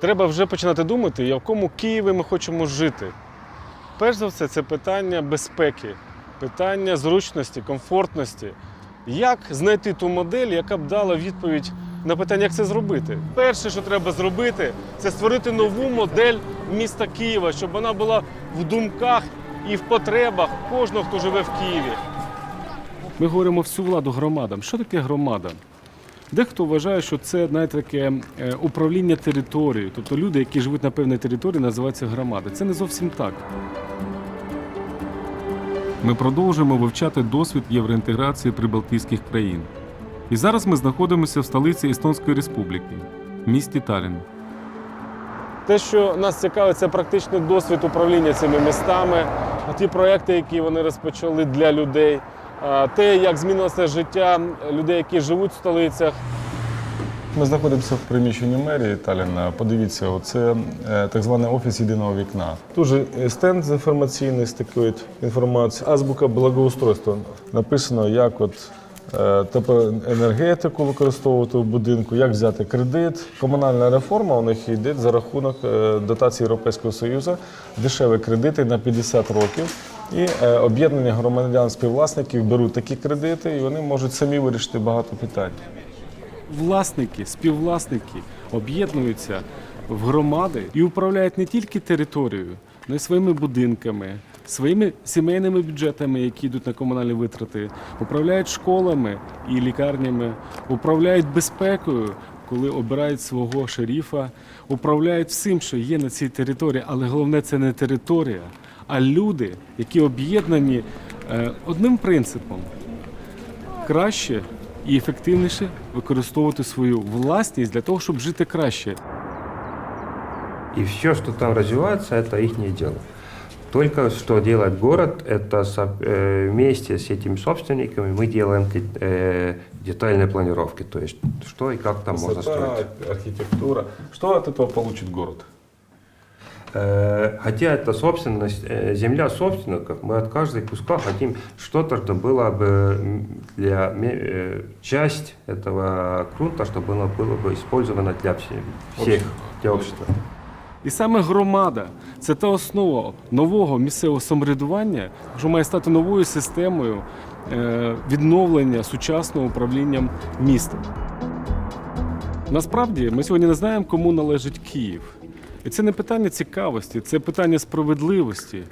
треба вже починати думати, в якому Києві ми хочемо жити. Перш за все, це питання безпеки, питання зручності, комфортності. Як знайти ту модель, яка б дала відповідь на питання, як це зробити? Перше, що треба зробити, це створити нову модель міста Києва, щоб вона була в думках і в потребах кожного, хто живе в Києві. Ми говоримо всю владу громадам. Що таке громада? Дехто вважає, що це знаєте, таке е, управління територією. Тобто люди, які живуть на певній території, називаються громади. Це не зовсім так. Ми продовжуємо вивчати досвід євроінтеграції прибалтійських країн. І зараз ми знаходимося в столиці Естонської Республіки, місті Таллін. Те, що нас цікавить, це практичний досвід управління цими містами, ті проекти, які вони розпочали для людей, те, як змінилося життя людей, які живуть в столицях. Ми знаходимося в приміщенні мерії Талліна. Подивіться, це так званий офіс єдиного вікна. Тут же е, стенд інформаційний з такою інформацією, азбука благоустройства. Написано, як от е, теплоенергетику використовувати в будинку, як взяти кредит. Комунальна реформа у них йде за рахунок е, дотації Європейського Союзу, дешеві кредити на 50 років. І е, об'єднання громадян співвласників беруть такі кредити, і вони можуть самі вирішити багато питань. Власники, співвласники об'єднуються в громади і управляють не тільки територією, але й своїми будинками, своїми сімейними бюджетами, які йдуть на комунальні витрати, управляють школами і лікарнями, управляють безпекою, коли обирають свого шеріфа, управляють всім, що є на цій території. Але головне це не територія, а люди, які об'єднані е, одним принципом краще і ефективніше використовувати свою власність для того, щоб жити краще. И все, что там развивается, это их дело. Только что делает город, это со- э, вместе с этими собственниками мы делаем э, детальные планировки, то есть что и как там можно строить. архитектура. Что от этого получит город? Э, Хотя это собственность, э, земля собственников, мы от каждой куска хотим что-то, что было бы м, для ме- э, часть этого грунта, что было, было бы использовано для всех, всех для общества. І саме громада це та основа нового місцевого самоврядування, що має стати новою системою е, відновлення сучасного управління містом. Насправді ми сьогодні не знаємо, кому належить Київ. І це не питання цікавості, це питання справедливості.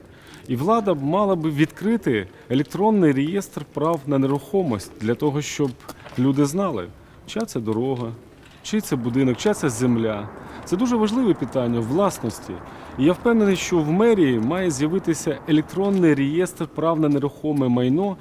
І влада мала б відкрити електронний реєстр прав на нерухомість для того, щоб люди знали, чия це дорога, чий це будинок, чия це земля. Це дуже важливе питання власності. І я впевнений, що в мерії має з'явитися електронний реєстр прав на нерухоме майно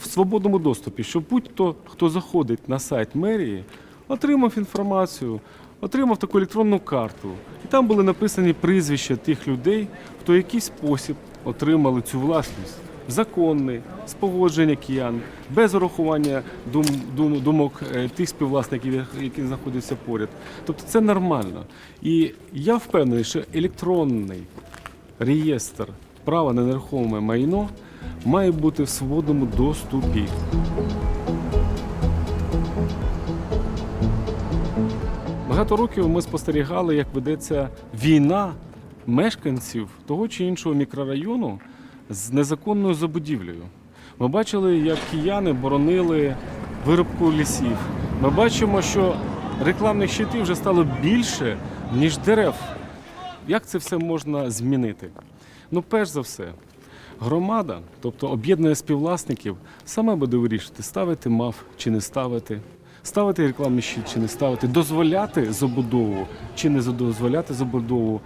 в свободному доступі, щоб будь-хто, хто заходить на сайт мерії, отримав інформацію, отримав таку електронну карту. І там були написані прізвища тих людей, хто в якийсь спосіб отримали цю власність. Законний, з погодження киян, без урахування дум, дум, думок е, тих співвласників, які знаходяться поряд. Тобто це нормально. І я впевнений, що електронний реєстр права на нерухоме майно має бути в свободному доступі. Багато років ми спостерігали, як ведеться війна мешканців того чи іншого мікрорайону з незаконною забудівлею. Ми бачили, як кияни боронили виробку лісів. Ми бачимо, що рекламних щитів вже стало більше, ніж дерев. Як це все можна змінити? Ну, перш за все, громада, тобто об'єднання співвласників, саме буде вирішити, ставити МАФ чи не ставити, ставити рекламний щит чи не ставити, дозволяти забудову чи не дозволяти забудову.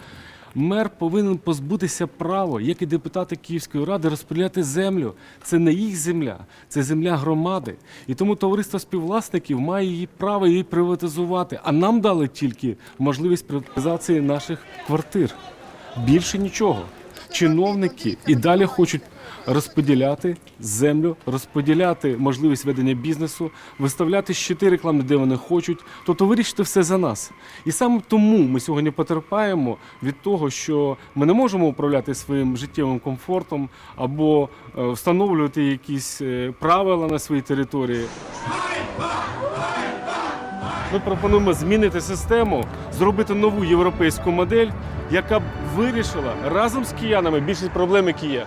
Мер повинен позбутися права, як і депутати Київської ради, розподіляти землю. Це не їх земля, це земля громади. І тому товариство співвласників має її право її приватизувати. А нам дали тільки можливість приватизації наших квартир. Більше нічого. Чиновники і далі хочуть розподіляти землю, розподіляти можливість ведення бізнесу, виставляти щити рекламні, де вони хочуть, тобто вирішити все за нас. І саме тому ми сьогодні потерпаємо від того, що ми не можемо управляти своїм життєвим комфортом або е, встановлювати якісь е, правила на своїй території. Ми пропонуємо змінити систему зробити нову європейську модель, яка б вирішила разом з киянами більшість проблем, які є.